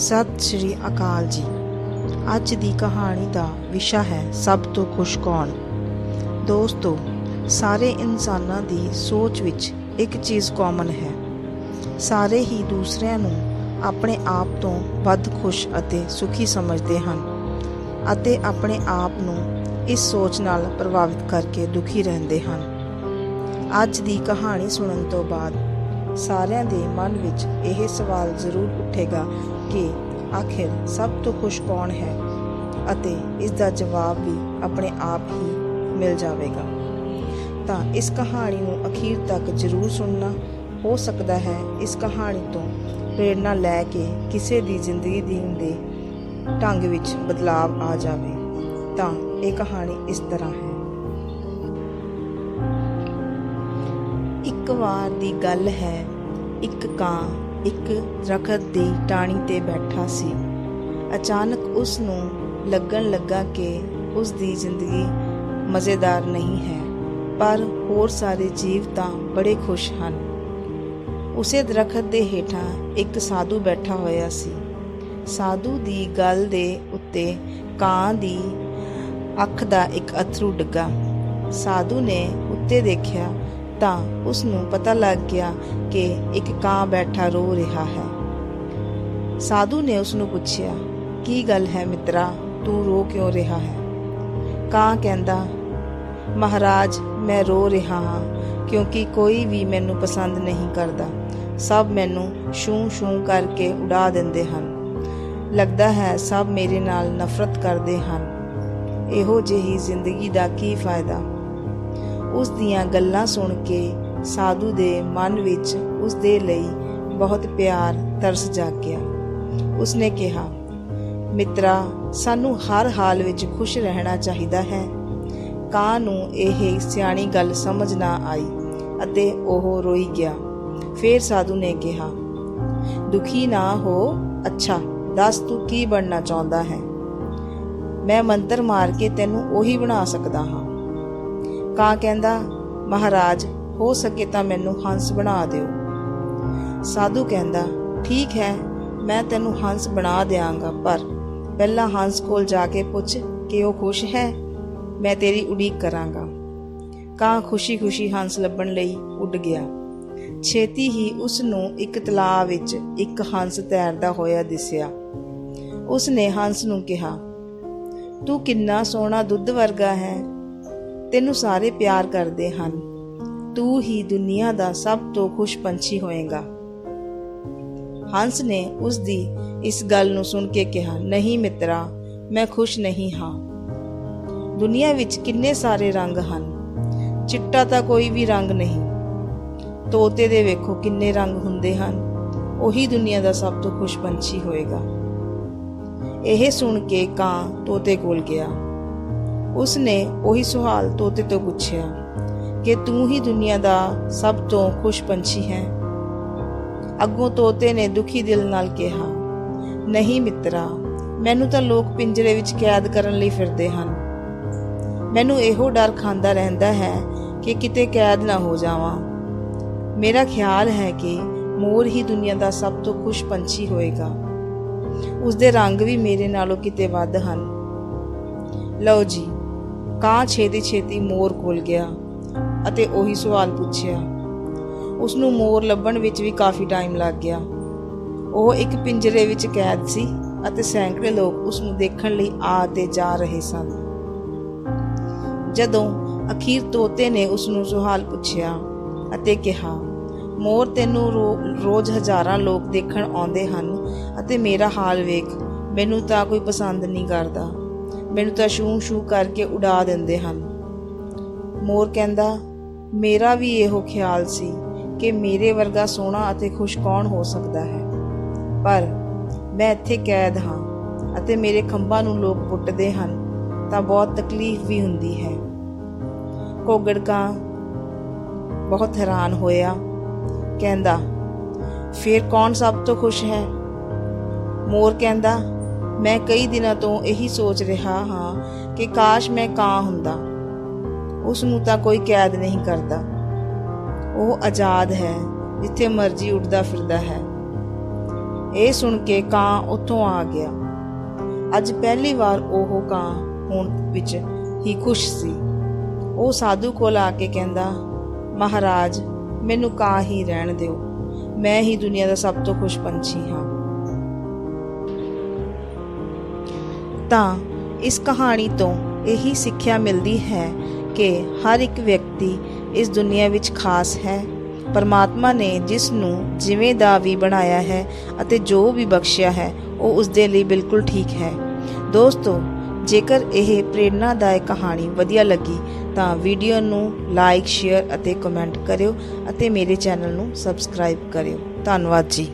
ਸਤਿ ਸ਼੍ਰੀ ਅਕਾਲ ਜੀ। ਅੱਜ ਦੀ ਕਹਾਣੀ ਦਾ ਵਿਸ਼ਾ ਹੈ ਸਭ ਤੋਂ ਖੁਸ਼ ਕੌਣ। ਦੋਸਤੋ, ਸਾਰੇ ਇਨਸਾਨਾਂ ਦੀ ਸੋਚ ਵਿੱਚ ਇੱਕ ਚੀਜ਼ ਕਾਮਨ ਹੈ। ਸਾਰੇ ਹੀ ਦੂਸਰਿਆਂ ਨੂੰ ਆਪਣੇ ਆਪ ਤੋਂ ਵੱਧ ਖੁਸ਼ ਅਤੇ ਸੁਖੀ ਸਮਝਦੇ ਹਨ ਅਤੇ ਆਪਣੇ ਆਪ ਨੂੰ ਇਸ ਸੋਚ ਨਾਲ ਪ੍ਰਭਾਵਿਤ ਕਰਕੇ ਦੁਖੀ ਰਹਿੰਦੇ ਹਨ। ਅੱਜ ਦੀ ਕਹਾਣੀ ਸੁਣਨ ਤੋਂ ਬਾਅਦ ਸਾਰਿਆਂ ਦੇ ਮਨ ਵਿੱਚ ਇਹ ਸਵਾਲ ਜ਼ਰੂਰ ਉੱਠੇਗਾ ਕਿ ਆਖਿਰ ਸਭ ਤੋਂ ਖੁਸ਼ ਕੌਣ ਹੈ ਅਤੇ ਇਸ ਦਾ ਜਵਾਬ ਵੀ ਆਪਣੇ ਆਪ ਹੀ ਮਿਲ ਜਾਵੇਗਾ। ਤਾਂ ਇਸ ਕਹਾਣੀ ਨੂੰ ਅਖੀਰ ਤੱਕ ਜ਼ਰੂਰ ਸੁਣਨਾ। ਹੋ ਸਕਦਾ ਹੈ ਇਸ ਕਹਾਣੀ ਤੋਂ ਪ੍ਰੇਰਣਾ ਲੈ ਕੇ ਕਿਸੇ ਦੀ ਜ਼ਿੰਦਗੀ ਜੀਣ ਦੇ ਢੰਗ ਵਿੱਚ ਬਦਲਾਵ ਆ ਜਾਵੇ। ਤਾਂ ਇਹ ਕਹਾਣੀ ਇਸ ਤਰ੍ਹਾਂ ਹੈ। ਇੱਕ ਵਾਰ ਦੀ ਗੱਲ ਹੈ, ਇੱਕ ਕਾਂ ਇੱਕ ਦਰਖਤ ਦੀ ਟਾਹਣੀ ਤੇ ਬੈਠਾ ਸੀ। ਅਚਾਨਕ ਉਸ ਨੂੰ ਲੱਗਣ ਲੱਗਾ ਕਿ ਉਸ ਦੀ ਜ਼ਿੰਦਗੀ ਮਜ਼ੇਦਾਰ ਨਹੀਂ ਹੈ, ਪਰ ਹੋਰ ਸਾਰੇ ਜੀਵ ਤਾਂ ਬੜੇ ਖੁਸ਼ ਹਨ। ਉਸੇ ਦਰਖਤ ਦੇ ਹੇਠਾਂ ਇੱਕ ਸਾਧੂ ਬੈਠਾ ਹੋਇਆ ਸੀ। ਸਾਧੂ ਦੀ ਗੱਲ ਦੇ ਉੱਤੇ ਕਾਂ ਦੀ ਅੱਖ ਦਾ ਇੱਕ ਅਥਰੂ ਡਿੱਗਾ। ਸਾਧੂ ਨੇ ਉੱਤੇ ਦੇਖਿਆ ਤਾਂ ਉਸ ਨੂੰ ਪਤਾ ਲੱਗ ਗਿਆ ਕਿ ਇੱਕ ਕਾਂ ਬੈਠਾ ਰੋ ਰਿਹਾ ਹੈ। ਸਾਧੂ ਨੇ ਉਸ ਨੂੰ ਪੁੱਛਿਆ, ਕੀ ਗੱਲ ਹੈ ਮਿੱਤਰਾ? ਤੂੰ ਰੋ ਕਿਉਂ ਰਿਹਾ ਹੈ? ਕਾਂ ਕਹਿੰਦਾ, ਮਹਾਰਾਜ, ਮੈਂ ਰੋ ਰਿਹਾ ਹਾਂ, ਕਿਉਂਕਿ ਕੋਈ ਵੀ ਮੈਨੂੰ ਪਸੰਦ ਨਹੀਂ ਕਰਦਾ। ਸਭ ਮੈਨੂੰ ਸ਼ੂ ਸ਼ੂ ਕਰਕੇ ਉਡਾ ਦਿੰਦੇ ਹਨ। ਲੱਗਦਾ ਹੈ ਸਭ ਮੇਰੇ ਨਾਲ ਨਫ਼ਰਤ ਕਰਦੇ ਹਨ। ਇਹੋ ਜਿਹੀ ਜ਼ਿੰਦਗੀ ਦਾ ਕੀ ਫਾਇਦਾ? ਉਸ ਦੀਆਂ ਗੱਲਾਂ ਸੁਣ ਕੇ ਸਾਧੂ ਦੇ ਮਨ ਵਿੱਚ ਉਸ ਦੇ ਲਈ ਬਹੁਤ ਪਿਆਰ ਤਰਸ ਜਾਗਿਆ। ਉਸਨੇ ਕਿਹਾ, ਮਿੱਤਰਾ, ਸਾਨੂੰ ਹਰ ਹਾਲ ਵਿੱਚ ਖੁਸ਼ ਰਹਿਣਾ ਚਾਹੀਦਾ ਹੈ। ਕਾਂ ਨੂੰ ਇਹ ਸਿਆਣੀ ਗੱਲ ਸਮਝ ਨਾ ਆਈ ਅਤੇ ਉਹ ਰੋਈ ਗਿਆ। ਫਿਰ ਸਾਧੂ ਨੇ ਕਿਹਾ, ਦੁਖੀ ਨਾ ਹੋ? ਅੱਛਾ, ਦੱਸ ਤੂੰ ਕੀ ਬਣਨਾ ਚਾਹੁੰਦਾ ਹੈ? ਮੈਂ ਮੰਤਰ ਮਾਰ ਕੇ ਤੈਨੂੰ ਉਹੀ ਬਣਾ ਸਕਦਾ ਹਾਂ। ਕਾਂ ਕਹਿੰਦਾ, ਮਹਾਰਾਜ, ਹੋ ਸਕੇ ਤਾਂ ਮੈਨੂੰ ਹੰਸ ਬਣਾ ਦਿਓ। ਸਾਧੂ ਕਹਿੰਦਾ, ਠੀਕ ਹੈ, ਮੈਂ ਤੈਨੂੰ ਹੰਸ ਬਣਾ ਦਿਆਂਗਾ, ਪਰ ਪਹਿਲਾਂ ਹੰਸ ਕੋਲ ਜਾ ਕੇ ਪੁੱਛ ਕਿ ਉਹ ਖੁਸ਼ ਹੈ। ਮੈਂ ਤੇਰੀ ਉਡੀਕ ਕਰਾਂਗਾ। ਕਾਂ ਖੁਸ਼ੀ-ਖੁਸ਼ੀ ਹੰਸ ਲੱਭਣ ਲਈ ਉੱਡ ਗਿਆ। ਛੇਤੀ ਹੀ ਉਸ ਨੂੰ ਇੱਕ ਤਲਾਬ ਵਿੱਚ ਇੱਕ ਹੰਸ ਤੈਰਦਾ ਹੋਇਆ ਦਿਸਿਆ। ਉਸ ਨੇ ਹੰਸ ਨੂੰ ਕਿਹਾ, ਤੂੰ ਕਿੰਨਾ ਸੋਹਣਾ ਦੁੱਧ ਵਰਗਾ ਹੈ। ਤੈਨੂੰ ਸਾਰੇ ਪਿਆਰ ਕਰਦੇ ਹਨ। ਤੂੰ ਹੀ ਦੁਨੀਆ ਦਾ ਸਭ ਤੋਂ ਖੁਸ਼ ਪੰਛੀ ਹੋਏਗਾ। ਹੰਸ ਨੇ ਉਸ ਦੀ ਇਸ ਗੱਲ ਨੂੰ ਸੁਣ ਕੇ ਕਿਹਾ, ਨਹੀਂ ਮਿੱਤਰਾ, ਮੈਂ ਖੁਸ਼ ਨਹੀਂ ਹਾਂ। ਦੁਨੀਆ ਵਿੱਚ ਕਿੰਨੇ ਸਾਰੇ ਰੰਗ ਹਨ। ਚਿੱਟਾ ਤਾਂ ਕੋਈ ਵੀ ਰੰਗ ਨਹੀਂ। ਤੋਤੇ ਦੇ ਵੇਖੋ ਕਿੰਨੇ ਰੰਗ ਹੁੰਦੇ ਹਨ। ਉਹੀ ਦੁਨੀਆ ਦਾ ਸਭ ਤੋਂ ਖੁਸ਼ ਪੰਛੀ ਹੋਏਗਾ। ਇਹ ਸੁਣ ਕੇ ਕਾਂ ਤੋਤੇ ਕੋਲ ਗਿਆ। ਉਸ ਨੇ ਉਹੀ ਸਵਾਲ ਤੋਤੇ ਤੋਂ ਪੁੱਛਿਆ ਕਿ ਤੂੰ ਹੀ ਦੁਨੀਆ ਦਾ ਸਭ ਤੋਂ ਖੁਸ਼ ਪੰਛੀ ਹੈ। ਅੱਗੋਂ ਤੋਤੇ ਨੇ ਦੁਖੀ ਦਿਲ ਨਾਲ ਕਿਹਾ, ਨਹੀਂ ਮਿੱਤਰਾ, ਮੈਨੂੰ ਤਾਂ ਲੋਕ ਪਿੰਜਰੇ ਵਿੱਚ ਕੈਦ ਕਰਨ ਲਈ ਫਿਰਦੇ ਹਨ। ਮੈਨੂੰ ਇਹੋ ਡਰ ਖਾਂਦਾ ਰਹਿੰਦਾ ਹੈ ਕਿ ਕਿਤੇ ਕੈਦ ਨਾ ਹੋ ਜਾਵਾਂ। ਮੇਰਾ ਖਿਆਲ ਹੈ ਕਿ ਮੋਰ ਹੀ ਦੁਨੀਆ ਦਾ ਸਭ ਤੋਂ ਖੁਸ਼ ਪੰਛੀ ਹੋਏਗਾ। ਉਸ ਦੇ ਰੰਗ ਵੀ ਮੇਰੇ ਨਾਲੋਂ ਕਿਤੇ ਵੱਧ ਹਨ। ਲਓ ਜੀ ਕਾਂ ਛੇਤੀ ਛੇਤੀ ਮੋਰ ਕੋਲ ਗਿਆ ਅਤੇ ਉਹੀ ਸਵਾਲ ਪੁੱਛਿਆ। ਉਸ ਨੂੰ ਮੋਰ ਲੱਭਣ ਵਿੱਚ ਵੀ ਕਾਫੀ ਟਾਈਮ ਲੱਗ ਗਿਆ। ਉਹ ਇੱਕ ਪਿੰਜਰੇ ਵਿੱਚ ਕੈਦ ਸੀ ਅਤੇ ਸੈਂਕੜੇ ਲੋਕ ਉਸ ਨੂੰ ਦੇਖਣ ਲਈ ਆ ਤੇ ਜਾ ਰਹੇ ਸਨ। ਜਦੋਂ ਅਖੀਰ ਤੋਤੇ ਨੇ ਉਸ ਨੂੰ ਸਵਾਲ ਪੁੱਛਿਆ ਅਤੇ ਕਿਹਾ, ਮੋਰ, ਤੈਨੂੰ ਰੋਜ਼ ਹਜ਼ਾਰਾਂ ਲੋਕ ਦੇਖਣ ਆਉਂਦੇ ਹਨ ਅਤੇ ਮੇਰਾ ਹਾਲ ਵੇਖ, ਮੈਨੂੰ ਤਾਂ ਕੋਈ ਪਸੰਦ ਨਹੀਂ ਕਰਦਾ। ਮੈਨੂੰ ਤਾਂ ਸ਼ੂ ਸ਼ੂ ਕਰਕੇ ਉਡਾ ਦਿੰਦੇ ਹਨ। ਮੋਰ ਕਹਿੰਦਾ, ਮੇਰਾ ਵੀ ਇਹੋ ਖਿਆਲ ਸੀ ਕਿ ਮੇਰੇ ਵਰਗਾ ਸੋਹਣਾ ਅਤੇ ਖੁਸ਼ ਕੌਣ ਹੋ ਸਕਦਾ ਹੈ। ਪਰ ਮੈਂ ਇੱਥੇ ਕੈਦ ਹਾਂ ਅਤੇ ਮੇਰੇ ਖੰਭਾਂ ਨੂੰ ਲੋਕ ਪੁੱਟਦੇ ਹਨ, ਤਾਂ ਬਹੁਤ ਤਕਲੀਫ ਵੀ ਹੁੰਦੀ ਹੈ ਕੋਗੜਕਾ ਬਹੁਤ ਹੈਰਾਨ ਹੋਇਆ। ਕਹਿੰਦਾ, ਫਿਰ ਕੌਣ ਸਭ ਤੋਂ ਖੁਸ਼ ਹੈ ਮੋਰ ਕਹਿੰਦਾ ਮੈਂ ਕਈ ਦਿਨਾਂ ਤੋਂ ਇਹੀ ਸੋਚ ਰਿਹਾ ਹਾਂ ਕਿ ਕਾਸ਼ ਮੈਂ ਕਾਂ ਹੁੰਦਾ। ਉਸ ਨੂੰ ਤਾਂ ਕੋਈ ਕੈਦ ਨਹੀਂ ਕਰਦਾ। ਉਹ ਆਜ਼ਾਦ ਹੈ, ਜਿੱਥੇ ਮਰਜ਼ੀ ਉੱਡਦਾ ਫਿਰਦਾ ਹੈ। ਇਹ ਸੁਣ ਕੇ ਕਾਂ ਉੱਥੋਂ ਆ ਗਿਆ। ਅੱਜ ਪਹਿਲੀ ਵਾਰ ਉਹ ਕਾਂ ਹੋਣ ਵਿੱਚ ਹੀ ਖੁਸ਼ ਸੀ। ਉਹ ਸਾਧੂ ਕੋਲ ਆ ਕੇ ਕਹਿੰਦਾ, ਮਹਾਰਾਜ, ਮੈਨੂੰ ਕਾਂ ਹੀ ਰਹਿਣ ਦਿਓ। ਮੈਂ ਹੀ ਦੁਨੀਆ ਦਾ ਸਭ ਤੋਂ ਖੁਸ਼ ਪੰਛੀ ਹਾਂ। ਤਾਂ ਇਸ ਕਹਾਣੀ ਤੋਂ ਇਹੀ ਸਿੱਖਿਆ ਮਿਲਦੀ ਹੈ ਕਿ ਹਰ ਇੱਕ ਵਿਅਕਤੀ ਇਸ ਦੁਨੀਆ ਵਿੱਚ ਖਾਸ ਹੈ। ਪਰਮਾਤਮਾ ਨੇ ਜਿਸ ਨੂੰ ਜਿਵੇਂ ਦਾ ਵੀ ਬਣਾਇਆ ਹੈ ਅਤੇ ਜੋ ਵੀ ਬਖਸ਼ਿਆ ਹੈ, ਉਹ ਉਸ ਦੇ ਲਈ ਬਿਲਕੁਲ ਠੀਕ ਹੈ। ਦੋਸਤੋ, ਜੇਕਰ ਇਹ ਪ੍ਰੇਰਨਾਦਾਇਕ ਕਹਾਣੀ ਵਧੀਆ ਲੱਗੀ, ਤਾਂ ਵੀਡੀਓ ਨੂੰ ਲਾਈਕ, ਸ਼ੇਅਰ ਅਤੇ ਕਮੈਂਟ ਕਰਿਓ ਅਤੇ ਮੇਰੇ ਚੈਨਲ ਨੂੰ ਸਬਸਕ੍ਰਾਈਬ ਕਰਿਓ। ਧੰਨਵਾਦ ਜੀ।